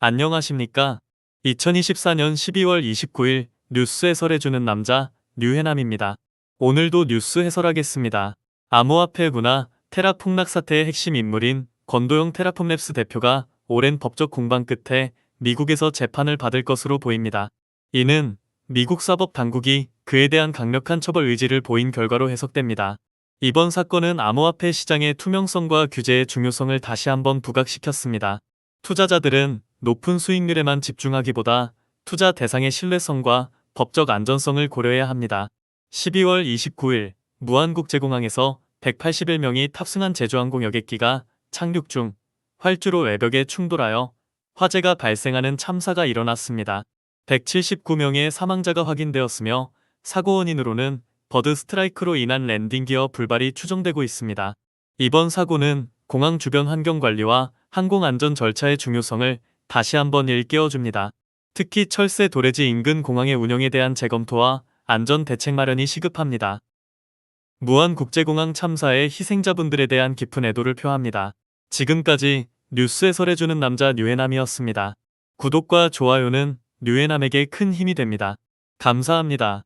안녕하십니까? 2024년 12월 29일 뉴스 해설해주는 남자 류해남입니다. 오늘도 뉴스 해설하겠습니다. 암호화폐 문화 테라 폭락 사태의 핵심 인물인 권도영 테라폼랩스 대표가 오랜 법적 공방 끝에 미국에서 재판을 받을 것으로 보입니다. 이는 미국 사법 당국이 그에 대한 강력한 처벌 의지를 보인 결과로 해석됩니다. 이번 사건은 암호화폐 시장의 투명성과 규제의 중요성을 다시 한번 부각시켰습니다. 투자자들은 높은 수익률에만 집중하기보다 투자 대상의 신뢰성과 법적 안전성을 고려해야 합니다. 12월 29일 무안국제공항에서 181명이 탑승한 제주항공 여객기가 착륙 중 활주로 외벽에 충돌하여 화재가 발생하는 참사가 일어났습니다. 179명의 사망자가 확인되었으며 사고 원인으로는 버드 스트라이크로 인한 랜딩 기어 불발이 추정되고 있습니다. 이번 사고는 공항 주변 환경 관리와 항공 안전 절차의 중요성을 다시 한번 일깨워 줍니다. 특히 철새 도래지 인근 공항의 운영에 대한 재검토와 안전 대책 마련이 시급합니다. 무안 국제공항 참사의 희생자분들에 대한 깊은 애도를 표합니다. 지금까지 뉴스 해설해주는 남자 류해남이었습니다. 구독과 좋아요는 류해남에게 큰 힘이 됩니다. 감사합니다.